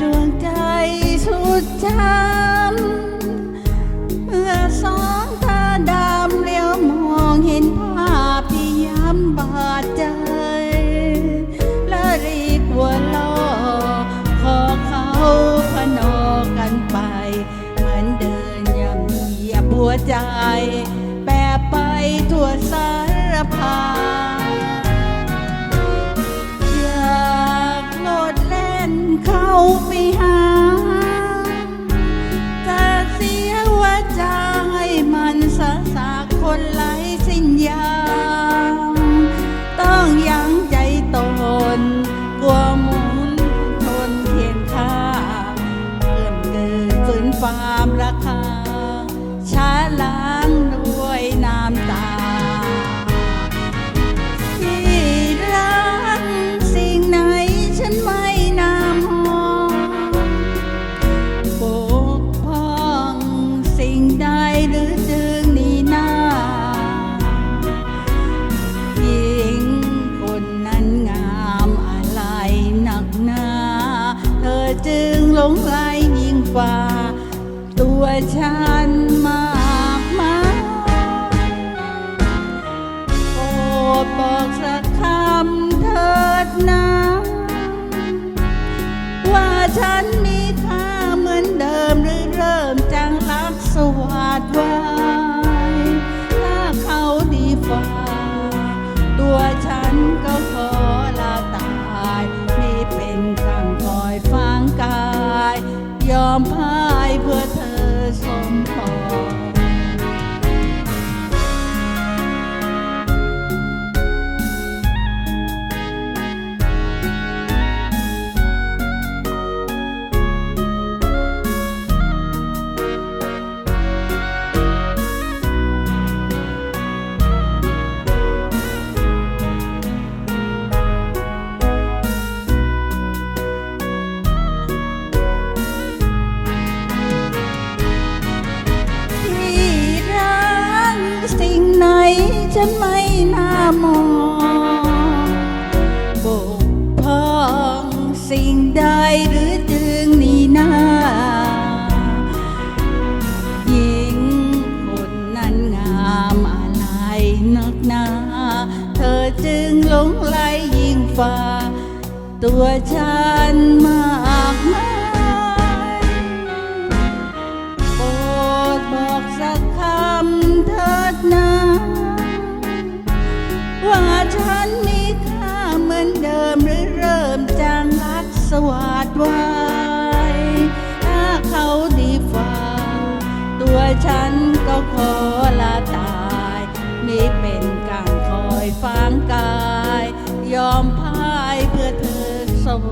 ดวงใจสุดช้ำเมื่อสองตาดำเลี้ยวมองเห็นภาพที่ย้ำบาดใจ และรีบหัวล้อขอเขาพนอกันไป เหมือนเดินยำเหยียบหัวใจ ไปหาจะเสียหัวใจมันสะสาคนไร้สิ้นยางต้องยั้งใจตน กลัวหมุนทนเทียนค่าเกินเกินฝืนฟา งหลงไหลยิ่งฝ่า ตัวฉันมากมายโปรดบอกสักคำเถิดนะว่าฉันมีค่าเหมือนเดิมหรือเริ่มจางรักสวัสดไว้ถ้า ยอมพ่ายเพื่อเธอสม มอบกพร่องสิ่งใดหรือจึงนี่นาหญิงคนนั้นงามอะไรนักหนา เธอจึงหลงไหลยิ่งฟ้า ตัวฉันมากมายโปรดบอกสัก ก็ขอลาตาย นี่เป็นการคอยฟังกาย ยอมพ่ายเพื่อเธอสม